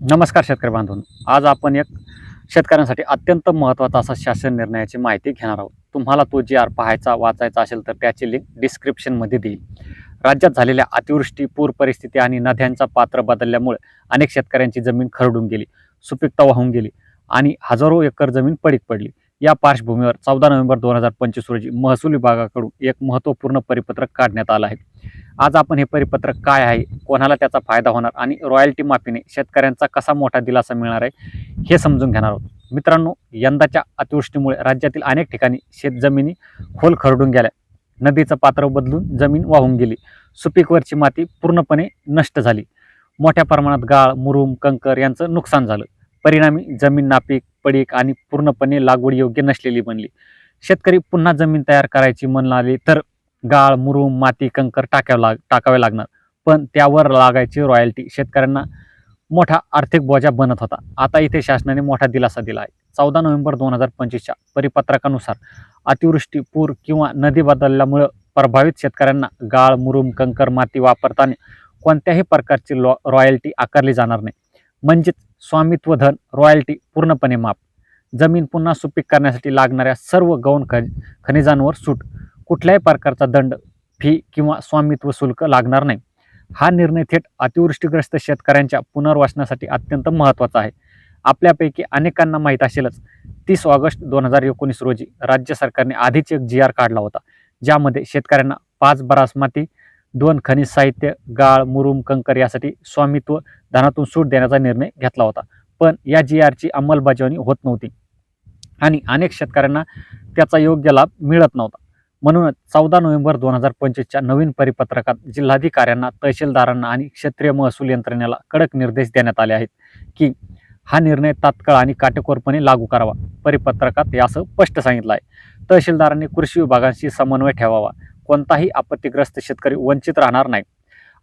नमस्कार शेतकरी बांधून. आज आपण एक शेतकऱ्यांसाठी अत्यंत महत्त्वाचा असा शासन निर्णयाची माहिती घेणार आहोत. तुम्हाला तो जी आर पाहायचा वाचायचा असेल तर त्याची लिंक डिस्क्रिप्शनमध्ये देईल. राज्यात झालेल्या अतिवृष्टी पूर परिस्थिती आणि नद्यांचा पात्र बदलल्यामुळे अनेक शेतकऱ्यांची जमीन खरडून गेली सुपीकता वाहून गेली आणि हजारो एकर जमीन पडीक पडली. या पार्श्वभूमीवर चौदा नोव्हेंबर दोन हजार पंचवीस रोजी महसूल विभागाकडून एक महत्त्वपूर्ण परिपत्रक काढण्यात आलं आहे. आज आपण हे परिपत्रक काय आहे कोणाला त्याचा फायदा होणार आणि रॉयल्टी माफीने शेतकऱ्यांचा कसा मोठा दिलासा मिळणार आहे हे समजून घेणार आहोत. मित्रांनो यंदाच्या अतिवृष्टीमुळे राज्यातील अनेक ठिकाणी शेतजमिनी खोल खरडून गेल्या. नदीचं पात्र बदलून जमीन वाहून गेली. सुपीकवरची माती पूर्णपणे नष्ट झाली. मोठ्या प्रमाणात गाळ मुरुम कंकर यांचं नुकसान झालं. परिणामी जमीन नापीक पडीक आणि पूर्णपणे लागवड योग्य नसलेली बनली. शेतकरी पुन्हा जमीन तयार करायची म्हणाले तर गाळ मुरुम माती कंकर टाकावं लाग टाकावे लागणार. पण त्यावर लागायची रॉयल्टी शेतकऱ्यांना मोठा आर्थिक बोजा बनत होता. आता इथे शासनाने मोठा दिलासा दिला आहे. चौदा नोव्हेंबर दोन हजार पंचवीसच्या परिपत्रकानुसार अतिवृष्टी पूर किंवा नदी बदलल्यामुळं प्रभावित शेतकऱ्यांना गाळ मुरुम कंकर माती वापरताना कोणत्याही प्रकारची लॉ रॉयल्टी आकारली जाणार नाही. म्हणजेच स्वामित्व धन रॉयल्टी पूर्णपणे माप जमीन पुन्हा सुपीक करण्यासाठी लागणाऱ्या सर्व गौण खनिजांवर सूट. कुठल्याही प्रकारचा दंड फी किंवा स्वामित्व शुल्क लागणार नाही. हा निर्णय थेट अतिवृष्टीग्रस्त शेतकऱ्यांच्या पुनर्वसनासाठी अत्यंत महत्त्वाचा आहे. आपल्यापैकी अनेकांना माहीत असेलच तीस ऑगस्ट दोन हजार एकोणीस रोजी राज्य सरकारने आधीच एक जी आर काढला होता ज्यामध्ये शेतकऱ्यांना पाच बरासमाती दोन खनिज साहित्य गाळ मुरुम कंकर यासाठी स्वामित्व धनातून सूट देण्याचा निर्णय घेतला होता. पण या जी आरची अंमलबजावणी होत नव्हती आणि अनेक शेतकऱ्यांना त्याचा योग्य लाभ मिळत नव्हता. म्हणूनच चौदा नोव्हेंबर दोन हजार पंचवीसच्या नवीन परिपत्रकात जिल्हाधिकाऱ्यांना तहसीलदारांना आणि क्षेत्रीय महसूल यंत्रणेला कडक निर्देश देण्यात आले आहेत की हा निर्णय तात्काळ आणि काटेकोरपणे लागू करावा. परिपत्रकात या असं स्पष्ट सांगितलं आहे. तहसीलदारांनी कृषी विभागांशी समन्वय ठेवावा. कोणताही आपत्तीग्रस्त शेतकरी वंचित राहणार नाही.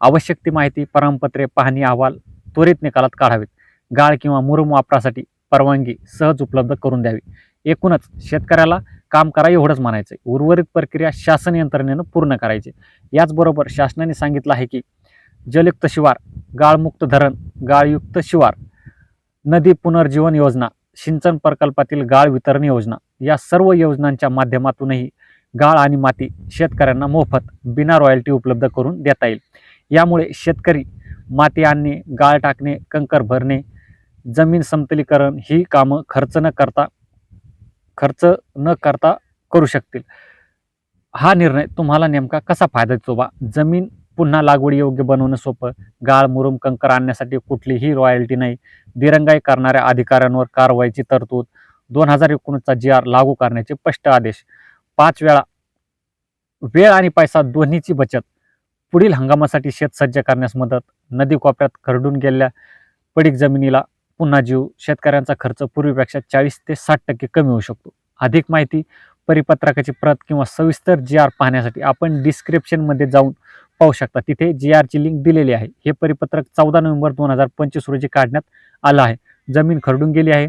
आवश्यक ती माहिती प्रमाणपत्रे पाहणी अहवाल त्वरित निकालात काढावेत. गाळ किंवा मुरुम वापरासाठी परवानगी सहज उपलब्ध करून द्यावी. एकूणच शेतकऱ्याला काम करा एवढंच म्हणायचं. आहे उर्वरित प्रक्रिया शासन यंत्रणेनं पूर्ण करायची. याचबरोबर शासनाने सांगितलं आहे की जलयुक्त शिवार गाळमुक्त धरण गाळयुक्त शिवार नदी पुनर्जीवन योजना सिंचन प्रकल्पातील गाळ वितरण योजना या सर्व योजनांच्या माध्यमातूनही गाळ आणि माती शेतकऱ्यांना मोफत बिना रॉयल्टी उपलब्ध करून देता येईल. यामुळे शेतकरी माती आणणे गाळ टाकणे कंकर भरणे जमीन समतलीकरण ही कामं खर्च न करता खर्च न करता करू शकतील. हा निर्णय तुम्हाला नेमका कसा फायदा देतो बा जमीन पुन्हा लागवड योग्य बनवणं सोपं? गाळ मुरुम कंकर आणण्यासाठी कुठलीही रॉयल्टी नाही. दिरंगाई करणाऱ्या अधिकाऱ्यांवर कारवाईची तरतूद? दोन हजार एकोणीसचा जी आर लागू करण्याचे स्पष्ट आदेश? पाच वेळा वेळ आणि पैसा दोन्हीची बचत? पुढील हंगामासाठी शेत सज्ज करण्यास मदत? नदी कोपऱ्यात खरडून गेलेल्या पडीक जमिनीला पुन्हा जीव शेतकऱ्यांचा खर्च पूर्वीपेक्षा चाळीस ते साठ टक्के कमी होऊ शकतो. अधिक माहिती परिपत्रकाची प्रत किंवा सविस्तर जी आर पाहण्यासाठी आपण डिस्क्रिप्शनमध्ये जाऊन पाहू शकता. तिथे जी आरची लिंक दिलेली आहे. हे परिपत्रक चौदा नोव्हेंबर दोन हजार पंचवीस रोजी काढण्यात आलं आहे. जमीन खरडून गेली आहे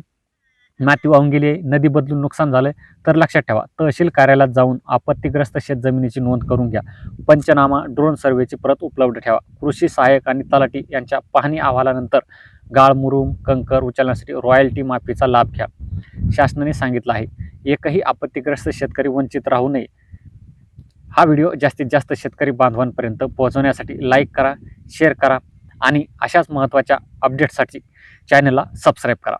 माती वाहून गेली आहे नदी बदलून नुकसान झालं तर लक्षात ठेवा तहसील कार्यालयात जाऊन आपत्तीग्रस्त शेत जमिनीची नोंद करून घ्या. पंचनामा ड्रोन सर्वेची प्रत उपलब्ध ठेवा. कृषी सहाय्यक आणि तलाठी यांच्या पाहणी अहवालानंतर गाळ मुरुम कंकर उचलण्यासाठी रॉयल्टी माफीचा लाभ घ्या. शासनाने सांगितलं आहे एकही आपत्तीग्रस्त शेतकरी वंचित राहू नये. हा व्हिडिओ जास्तीत जास्त शेतकरी बांधवांपर्यंत पोहोचवण्यासाठी लाईक करा शेअर करा आणि अशाच महत्त्वाच्या अपडेटसाठी चॅनलला सबस्क्राईब करा.